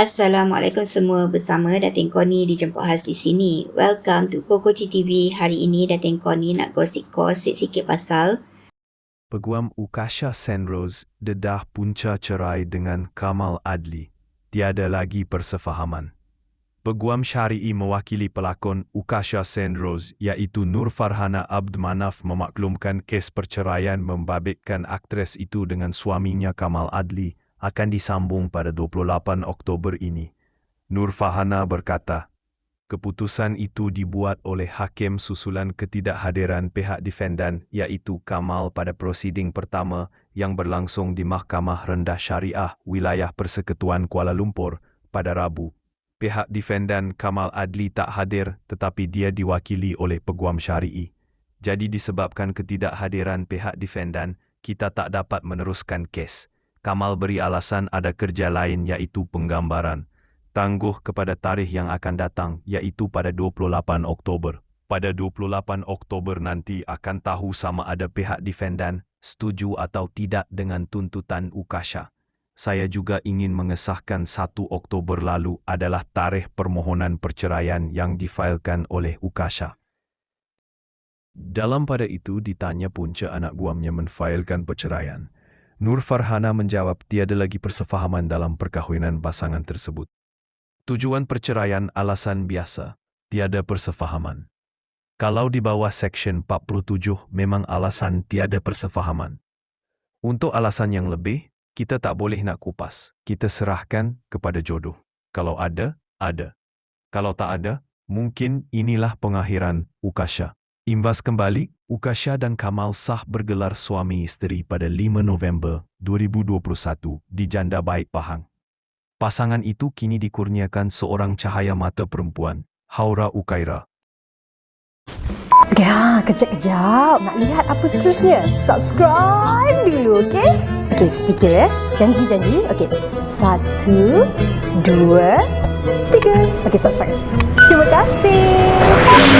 Assalamualaikum semua bersama Datin Koni dijemput khas di sini. Welcome to Kokoci TV. Hari ini Datin Koni nak gosip-gosip sikit pasal Peguam Ukasha Senrose dedah punca cerai dengan Kamal Adli. Tiada lagi persefahaman. Peguam Syari'i mewakili pelakon Ukasha Senrose iaitu Nur Farhana Abd Manaf memaklumkan kes perceraian membabitkan aktris itu dengan suaminya Kamal Adli akan disambung pada 28 Oktober ini. Nur Farhana berkata, Keputusan itu dibuat oleh hakim susulan ketidakhadiran pihak defendan iaitu Kamal pada prosiding pertama yang berlangsung di Mahkamah Rendah Syariah Wilayah Persekutuan Kuala Lumpur pada Rabu. Pihak defendan Kamal Adli tak hadir tetapi dia diwakili oleh peguam syari'i. Jadi disebabkan ketidakhadiran pihak defendan, kita tak dapat meneruskan kes. Kamal beri alasan ada kerja lain iaitu penggambaran tangguh kepada tarikh yang akan datang iaitu pada 28 Oktober. Pada 28 Oktober nanti akan tahu sama ada pihak defendan setuju atau tidak dengan tuntutan Ukasha. Saya juga ingin mengesahkan 1 Oktober lalu adalah tarikh permohonan perceraian yang difailkan oleh Ukasha. Dalam pada itu ditanya punca anak guamnya menfailkan perceraian. Nur Farhana menjawab tiada lagi persefahaman dalam perkahwinan pasangan tersebut. Tujuan perceraian alasan biasa, tiada persefahaman. Kalau di bawah Seksyen 47 memang alasan tiada persefahaman. Untuk alasan yang lebih, kita tak boleh nak kupas. Kita serahkan kepada jodoh. Kalau ada, ada. Kalau tak ada, mungkin inilah pengakhiran Ukasha. Imbas kembali, Ukasha dan Kamal sah bergelar suami isteri pada 5 November 2021 di Janda Baik Pahang. Pasangan itu kini dikurniakan seorang cahaya mata perempuan, Haura Ukaira. Ya, kejap-kejap. Nak lihat apa seterusnya? Subscribe dulu, okey? Okey, sedikit ya. Janji-janji. Okey. Satu, dua, tiga. Okey, subscribe. Terima kasih.